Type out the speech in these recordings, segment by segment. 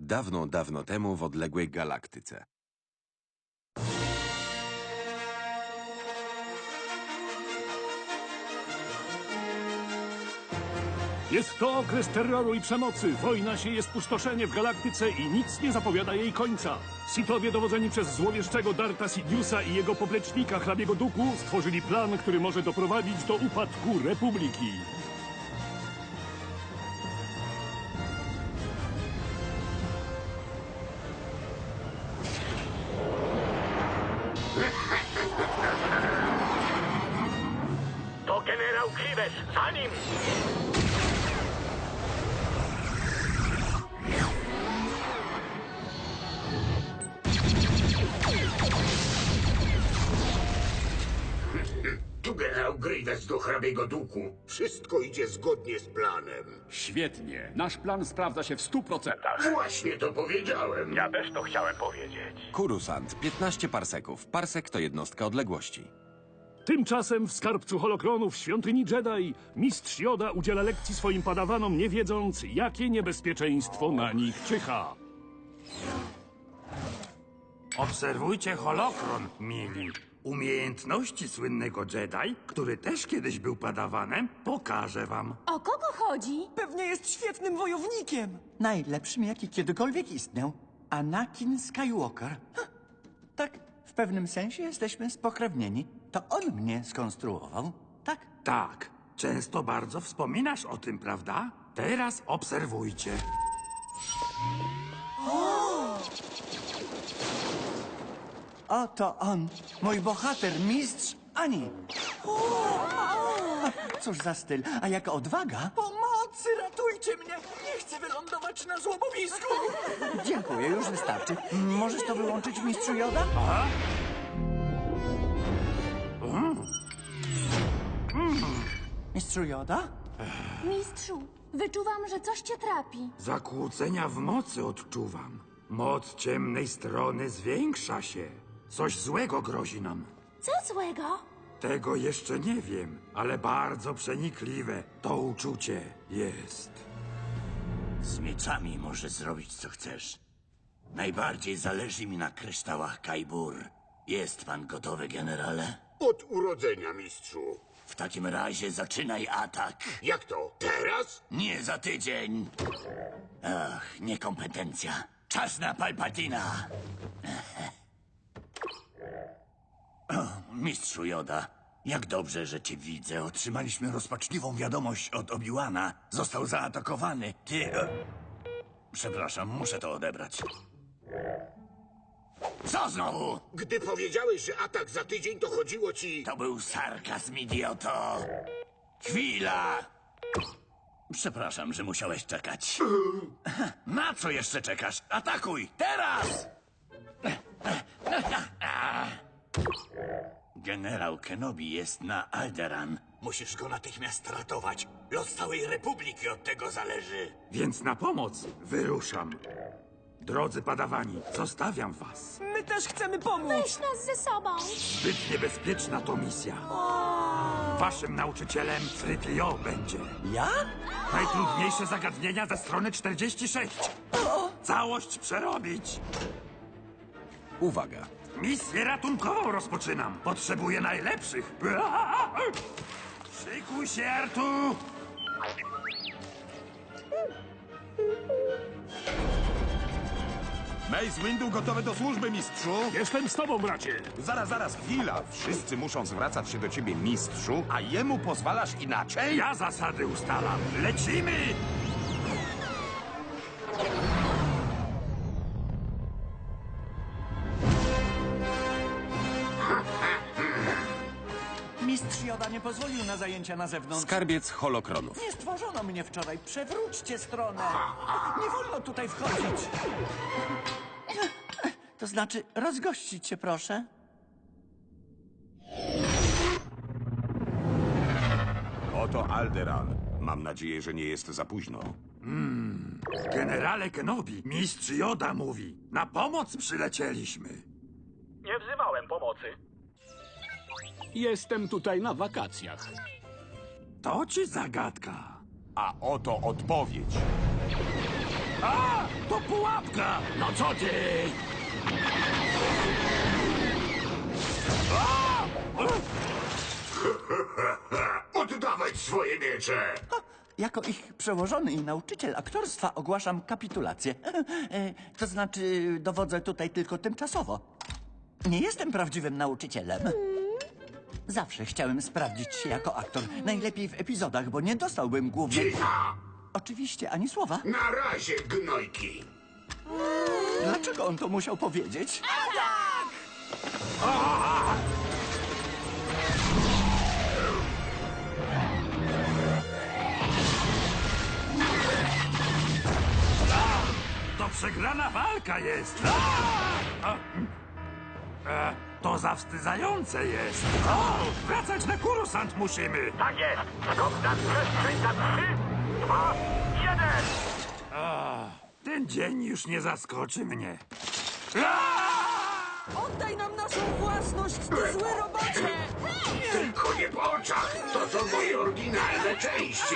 Dawno, dawno temu w odległej galaktyce. Jest to okres terroru i przemocy. Wojna sieje spustoszenie w galaktyce i nic nie zapowiada jej końca. Sithowie dowodzeni przez złowieszczego Darta Sidiousa i jego poplecznika hrabiego Duku stworzyli plan, który może doprowadzić do upadku Republiki. Nim! Tu generał Grievous do hrabiego duku. Wszystko idzie zgodnie z planem. Świetnie. Nasz plan sprawdza się w stu procentach. Właśnie to powiedziałem. Ja też to chciałem powiedzieć. Kurusant, 15 parseków. Parsek to jednostka odległości. Tymczasem w skarbcu holokronów w świątyni Jedi mistrz Joda udziela lekcji swoim padawanom, nie wiedząc, jakie niebezpieczeństwo na nich czyha. Obserwujcie holokron, mili. Umiejętności słynnego Jedi, który też kiedyś był padawanem, pokażę wam. O kogo chodzi? Pewnie jest świetnym wojownikiem. Najlepszym, jaki kiedykolwiek istniał. Anakin Skywalker. Tak, w pewnym sensie jesteśmy spokrewnieni. To on mnie skonstruował. Tak? Tak, często bardzo wspominasz o tym, prawda? Teraz obserwujcie. Oto on, mój bohater, mistrz Ani. Cóż za styl, a jaka odwaga. Pomocy, ratujcie mnie! Nie chcę wylądować na złomowisku! Dziękuję, już wystarczy. Możesz to wyłączyć, mistrzu Joda? Mistrzu Joda? Mistrzu, wyczuwam, że coś cię trapi. Zakłócenia w mocy odczuwam. Moc ciemnej strony zwiększa się. Coś złego grozi nam. Co złego? Tego jeszcze nie wiem, ale bardzo przenikliwe to uczucie jest. Z mieczami możesz zrobić co chcesz. Najbardziej zależy mi na kryształach Kaibur. Jest pan gotowy, generale? Od urodzenia, mistrzu. W takim razie zaczynaj atak. Jak to? Teraz? Nie za tydzień. Ach, niekompetencja. Czas na Palpatina. O, mistrzu Joda, jak dobrze, że cię widzę. Otrzymaliśmy rozpaczliwą wiadomość od Obiłana. Został zaatakowany. Ty... E... Przepraszam, muszę to odebrać. Co znowu? Gdy powiedziałeś, że atak za tydzień, to chodziło ci... To był sarkazm, idioto. Chwila! Przepraszam, że musiałeś czekać. Na co jeszcze czekasz? Atakuj! Teraz! Generał Kenobi jest na Alderan. Musisz go natychmiast ratować. Los całej Republiki od tego zależy. Więc na pomoc wyruszam. Drodzy padawani, zostawiam was. My też chcemy pomóc! Weź nas ze sobą. Zbyt niebezpieczna to misja. Waszym nauczycielem Frytlio będzie. Ja? Najtrudniejsze zagadnienia ze strony 46. Całość przerobić. Uwaga! Misję ratunkową rozpoczynam. Potrzebuję najlepszych. Szykuj się, Artu! Mace Windu gotowy do służby, mistrzu! Jestem z tobą, bracie. Zaraz, zaraz, chwila! Wszyscy muszą zwracać się do ciebie, mistrzu, a jemu pozwalasz inaczej? Ja zasady ustalam. Lecimy! Mistrz Joda nie pozwolił na zajęcia na zewnątrz. Skarbiec holokronów. Nie stworzono mnie wczoraj. Przewróćcie stronę. Nie wolno tutaj wchodzić. To znaczy, rozgościć się, proszę. Oto Alderan. Mam nadzieję, że nie jest za późno. Generale Kenobi, mistrz Joda mówi. Na pomoc przylecieliśmy. Nie wzywałem pomocy. Jestem tutaj na wakacjach. To ci zagadka. A oto odpowiedź. A! To pułapka! No co ty? Oddawać swoje miecze! Jako ich przełożony i nauczyciel aktorstwa ogłaszam kapitulację. E, To znaczy, dowodzę tutaj tylko tymczasowo. Nie jestem prawdziwym nauczycielem. Zawsze chciałem sprawdzić się jako aktor. Najlepiej w epizodach, bo nie dostałbym głównej... Cicha! Oczywiście, ani słowa. Na razie, gnojki! Dlaczego on to musiał powiedzieć? To przegrana walka jest! A! A! E, To zawstydzające jest! O, wracać na kurusant musimy! Tak jest! Skok na przestrzeń za trzy, dwa, jeden! Ten dzień już nie zaskoczy mnie. Oddaj nam naszą własność, ty zły robocie! Tylko nie po oczach! To są moje oryginalne części!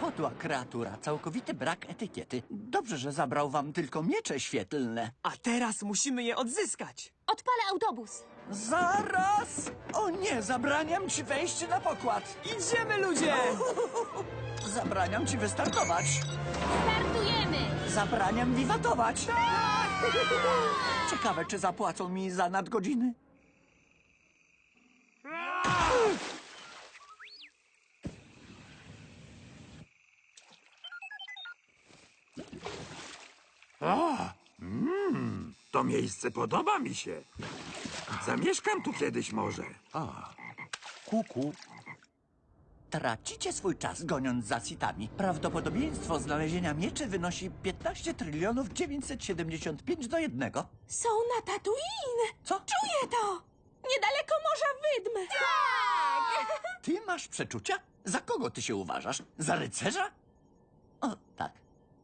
Podła kreatura, całkowity brak etykiety. Dobrze, że zabrał wam tylko miecze świetlne. A teraz musimy je odzyskać. Odpalę autobus. Zaraz! O nie, zabraniam ci wejść na pokład. Idziemy, ludzie! Zabraniam ci wystartować. Startujemy! Zabraniam wiwatować. Ciekawe, czy zapłacą mi za nadgodziny. To miejsce podoba mi się. Zamieszkam tu kiedyś może. Kuku. Tracicie swój czas goniąc za sitami. Prawdopodobieństwo znalezienia mieczy wynosi 15 trylionów 975 do jednego. Są na Tatooine! Co? Czuję to! Niedaleko Morza Wydm! Tak! Ty masz przeczucia? Za kogo ty się uważasz? Za rycerza? O, tak.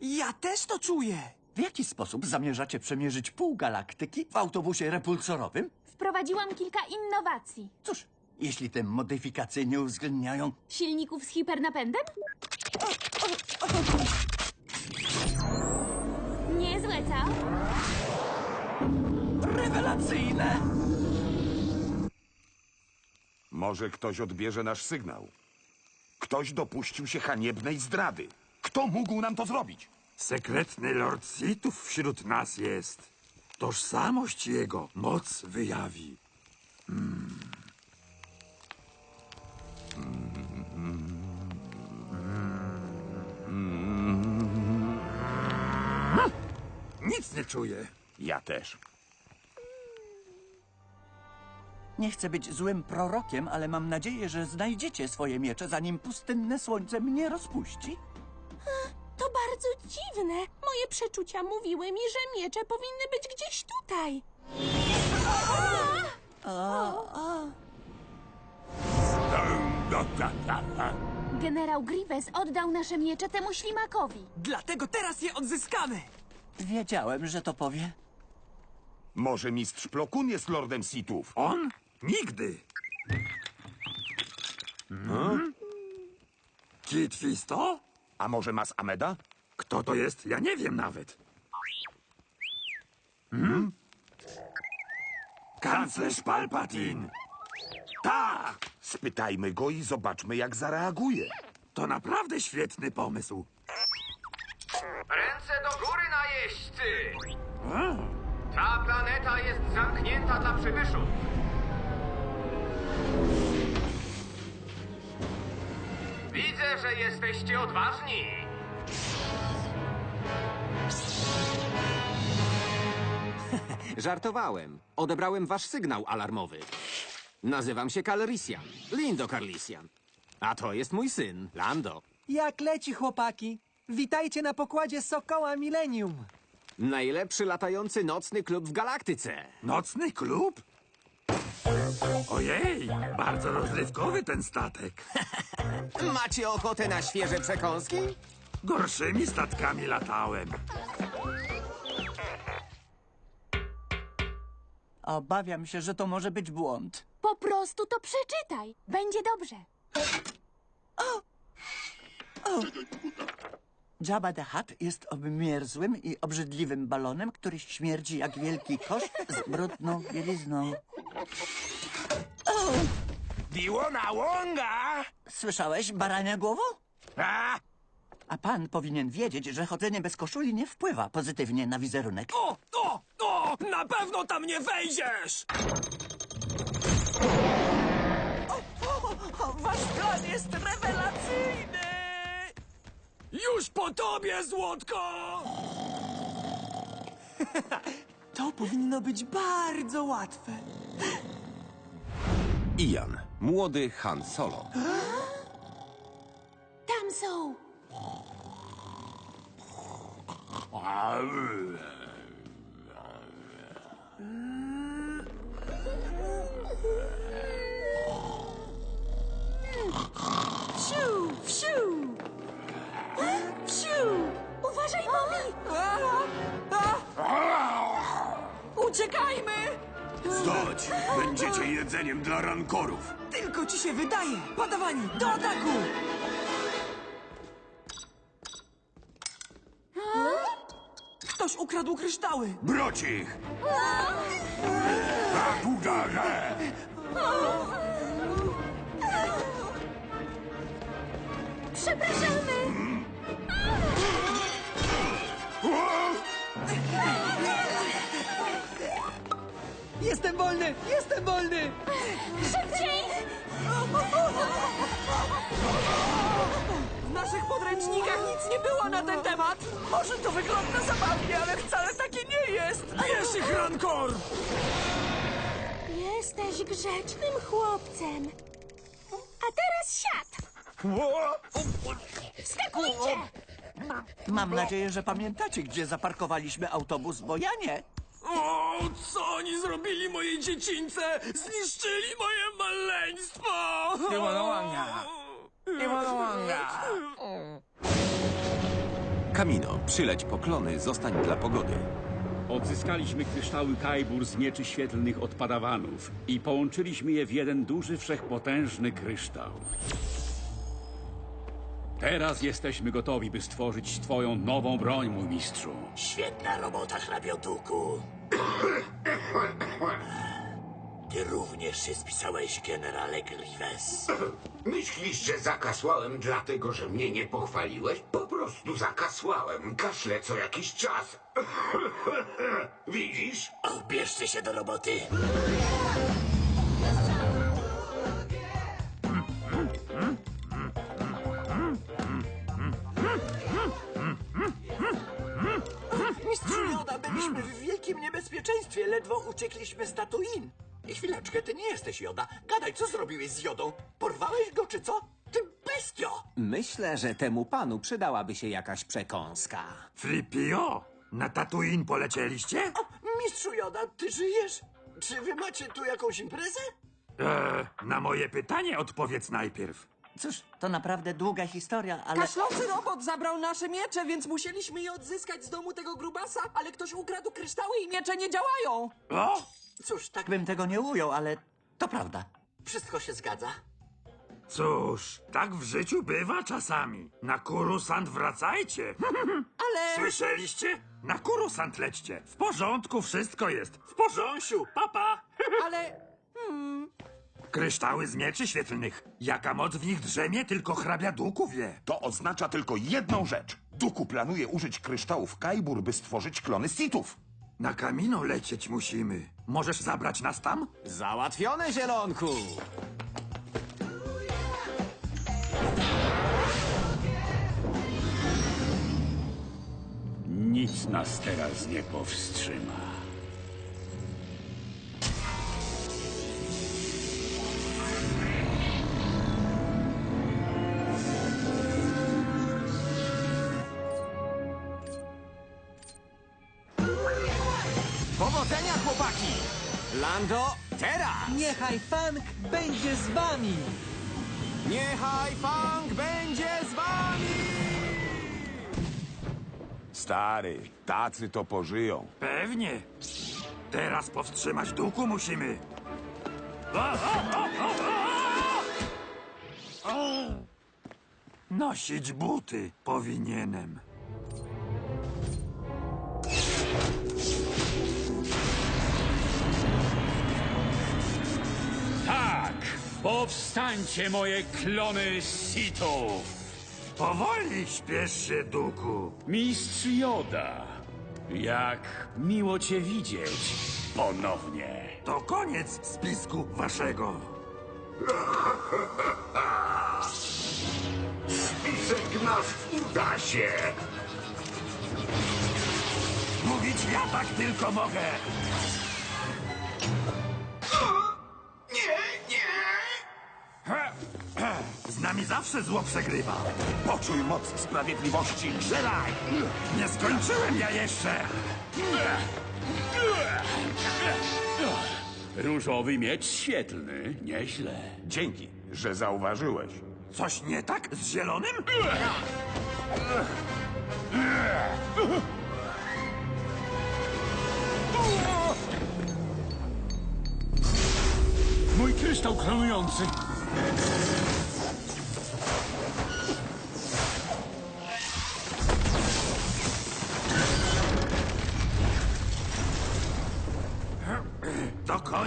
Ja też to czuję. W jaki sposób zamierzacie przemierzyć pół galaktyki w autobusie repulsorowym? Wprowadziłam kilka innowacji. Cóż, jeśli te modyfikacje nie uwzględniają Silników z hipernapędem? Niezłe, co? rewelacyjne! Może ktoś odbierze nasz sygnał. Ktoś dopuścił się haniebnej zdrady. Kto mógł nam to zrobić? Sekretny Lord Sithów wśród nas jest. Tożsamość jego moc wyjawi. Hmm. Nic nie czuję. Ja też. Nie chcę być złym prorokiem, ale mam nadzieję, że znajdziecie swoje miecze, zanim pustynne słońce mnie rozpuści. Bardzo dziwne. Moje przeczucia mówiły mi, że miecze powinny być gdzieś tutaj. Generał Grievous oddał nasze miecze temu ślimakowi. Dlatego teraz je odzyskamy. Wiedziałem, że to powie. Może mistrz Plokun jest lordem Sithów? On? Nigdy. Hmm? Kit Fisto? A może Mas Ameda? Kto to jest? Ja nie wiem nawet. Hmm? Kanclerz Palpatine. Tak, Spytajmy go i zobaczmy, jak zareaguje. to naprawdę świetny pomysł. Ręce do góry, najeźdźcy! Ta planeta jest zamknięta dla przybyszów. Widzę, że jesteście odważni. Żartowałem. Odebrałem wasz sygnał alarmowy. Nazywam się Calrissian. Lindo Carlissian. A to jest mój syn, Lando. Jak leci, chłopaki? Witajcie na pokładzie Sokoła Millennium. Najlepszy latający nocny klub w galaktyce. Nocny klub? Ojej, bardzo rozrywkowy ten statek. Macie ochotę na świeże przekąski? Gorszymi statkami latałem. Obawiam się, że to może być błąd. Po prostu to przeczytaj. Będzie dobrze. Jabba the Hutt jest obmierzłym i obrzydliwym balonem, który śmierdzi jak wielki kosz z brudną bielizną. Diłona łąga! Słyszałeś, barania głowo? A! A pan powinien wiedzieć, że chodzenie bez koszuli nie wpływa pozytywnie na wizerunek. O! Na pewno tam nie wejdziesz! Wasz plan jest rewelacyjny! Już po tobie, złotko! To powinno być bardzo łatwe. Ian, młody Han Solo. Tam są. Uważaj. Uciekajmy! Stać! Będziecie jedzeniem dla rankorów. Tylko ci się wydaje! Padawani, do ataku! Ktoś ukradł kryształy! Broć ich! Przepraszamy. Jestem wolny! Jestem wolny! Szybciej. W naszych podręcznikach nic nie było na ten temat! Może to wygląda zabawnie, ale wcale takie nie jest! Bierz ich, rankor! Jesteś grzecznym chłopcem. A teraz siad. Skakujcie. Mam nadzieję, że pamiętacie, gdzie zaparkowaliśmy autobus, bo ja nie. O, co oni zrobili mojej dziecince? Zniszczyli moje maleństwo! Kamino, przyleć poklony, zostań dla pogody. Odzyskaliśmy kryształy Kajbur z mieczy świetlnych i połączyliśmy je w jeden duży, wszechpotężny kryształ. Teraz jesteśmy gotowi, by stworzyć twoją nową broń, mój mistrzu. Świetna robota, hrabioduku. Ty również się spisałeś, generale Grievous. Myślisz, że zakasłałem dlatego, że mnie nie pochwaliłeś? Po prostu zakasłałem. Kaszlę co jakiś czas. Widzisz? Bierzcie się do roboty. Mistrzu Joda, byliśmy w wielkim niebezpieczeństwie. Ledwo uciekliśmy z Tatooine. I chwileczkę, ty nie jesteś Joda. Gadaj, co zrobiłeś z Jodą? Porwałeś go, czy co? Ty bestio! Myślę, że temu panu przydałaby się jakaś przekąska. Flipio, na Tatooine polecieliście? O, mistrzu Joda, ty żyjesz? Czy wy macie tu jakąś imprezę? Eee, na moje pytanie odpowiedz najpierw. Cóż, to naprawdę długa historia, ale... Kaszlący robot zabrał nasze miecze, więc musieliśmy je odzyskać z domu tego grubasa, ale ktoś ukradł kryształy i miecze nie działają! O! Cóż, tak bym tego nie ujął, ale to prawda. Wszystko się zgadza. Cóż, tak w życiu bywa czasami. Na Kurusant wracajcie. Ale... Słyszeliście? Na Kurusant lećcie. W porządku wszystko jest. W porządku, papa. ale... Kryształy z mieczy świetlnych. Jaka moc w nich drzemie, tylko hrabia Duku wie. To oznacza tylko jedną rzecz. Duku planuje użyć kryształów Kajbur, by stworzyć klony Sithów. Na Kamino lecieć musimy. Możesz zabrać nas tam? Załatwione, zielonku! Nic nas teraz nie powstrzyma. Lando, teraz! Niechaj Fang będzie z wami! Niechaj Fang będzie z wami! Stary, tacy to pożyją. Pewnie. Teraz powstrzymać duchu musimy. A, a, a, a, a! A! Nosić buty powinienem. Powstańcie, moje klony sitów! Powoli śpiesz się, duchu. Mistrz Joda, jak miło cię widzieć ponownie. To koniec spisku waszego. Spisek nasz uda się. Mówić ja tak tylko mogę. Zawsze zło przegrywa. Poczuj moc sprawiedliwości, Jedi! Nie skończyłem ja jeszcze. Różowy miecz świetlny, nieźle. Dzięki, że zauważyłeś. Coś nie tak z zielonym? Mój kryształ klonujący.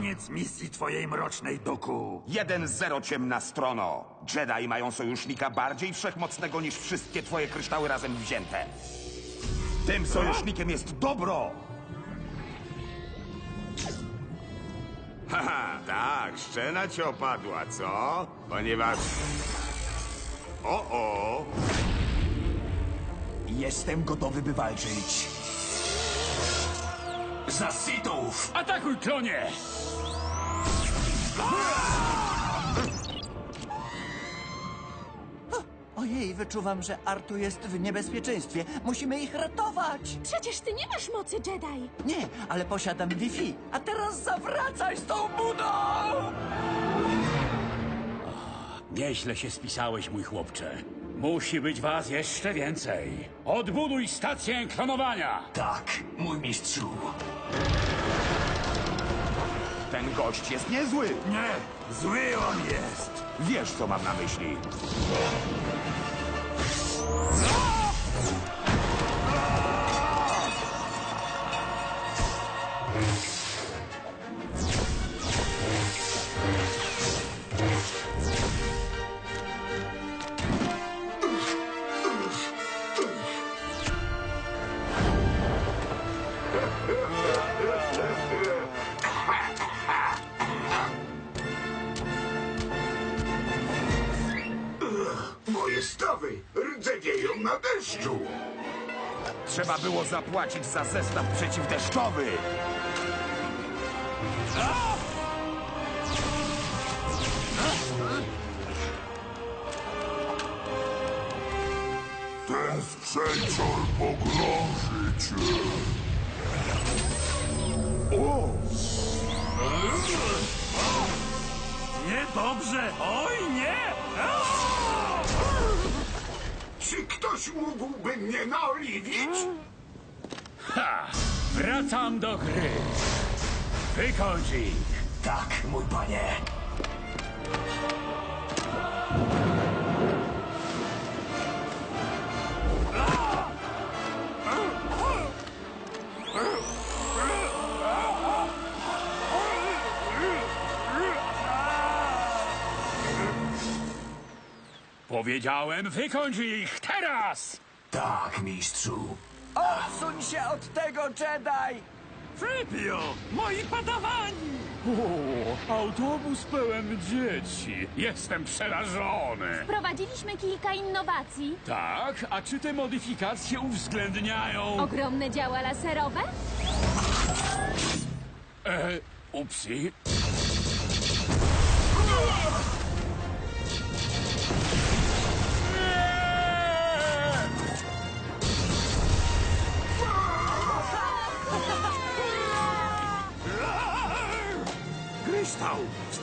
Koniec misji twojej mrocznej duku. 1-0 ciemna strono. Jedi mają sojusznika bardziej wszechmocnego niż wszystkie twoje kryształy razem wzięte. Tym sojusznikiem jest dobro! Haha, tak, szczena ci opadła, co? Ponieważ... O, o! Jestem gotowy, by walczyć. Za sitów! Atakuj, klonie! Ojej, wyczuwam, że Artu jest w niebezpieczeństwie. Musimy ich ratować. Przecież ty nie masz mocy Jedi. Nie, ale posiadam Wi-Fi. A teraz zawracaj z tą budą! Nieźle się spisałeś, mój chłopcze. Musi być was jeszcze więcej. Odbuduj stację klonowania! Tak, mój mistrzu. Ten gość jest niezły. Nie, zły on jest. Wiesz, co mam na myśli. Rdzewieją na deszczu. Trzeba było zapłacić za zestaw przeciwdeszczowy. Ten sprzęcior pogrąży cię. O! Niedobrze, oj nie! Aaa! Czy ktoś mógłby mnie naoliwić? Ha! Wracam do gry. Wykończ ich! Tak, mój panie. Powiedziałem, wykończ ich teraz! Tak, mistrzu. Odsuń się od tego, Jedi! Fripio, moi padawani! O, autobus pełen dzieci. Jestem przerażony. Prowadziliśmy kilka innowacji. Tak, a czy te modyfikacje uwzględniają... Ogromne działa laserowe? E, upsi.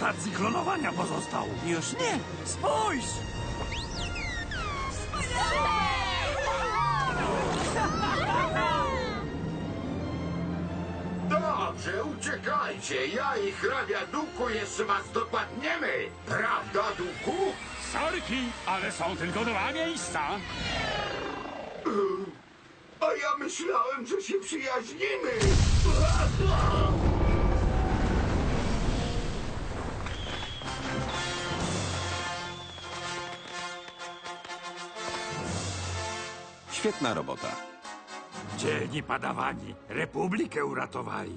Stacji klonowania pozostał. Już nie! Spójrz! Dobrze, uciekajcie. Ja i hrabia Duku jeszcze was dopadniemy. Prawda, Duku? Sorki, ale są tylko dwa miejsca. A ja myślałem, że się przyjaźnimy. Świetna robota. Dzielni padawani Republikę uratowali.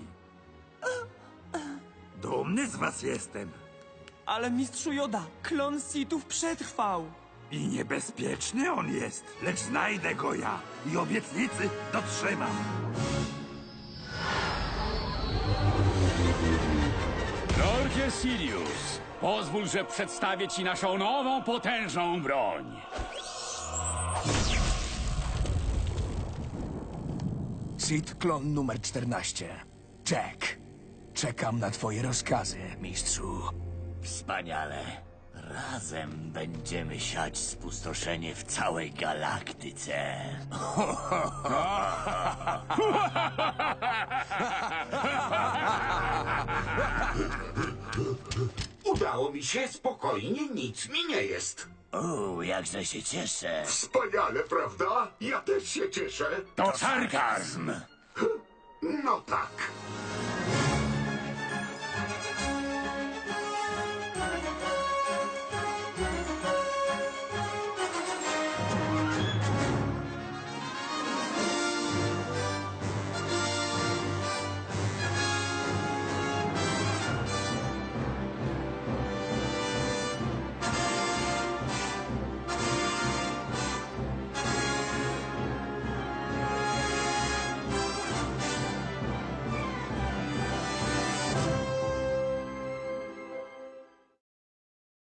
Dumny z was jestem. Ale mistrzu Joda, klon Sithów przetrwał. I niebezpieczny on jest, lecz znajdę go ja i obietnicy dotrzymam. Lordzie Sirius, pozwól, że przedstawię ci naszą nową, potężną broń. Sith klon numer 14. Jack. Czekam na twoje rozkazy, mistrzu. Wspaniale. Razem będziemy siać spustoszenie w całej galaktyce. Udało mi się spokojnie, nic mi nie jest. O, jakże się cieszę. Wspaniale, prawda? Ja też się cieszę. To sarkazm! No tak.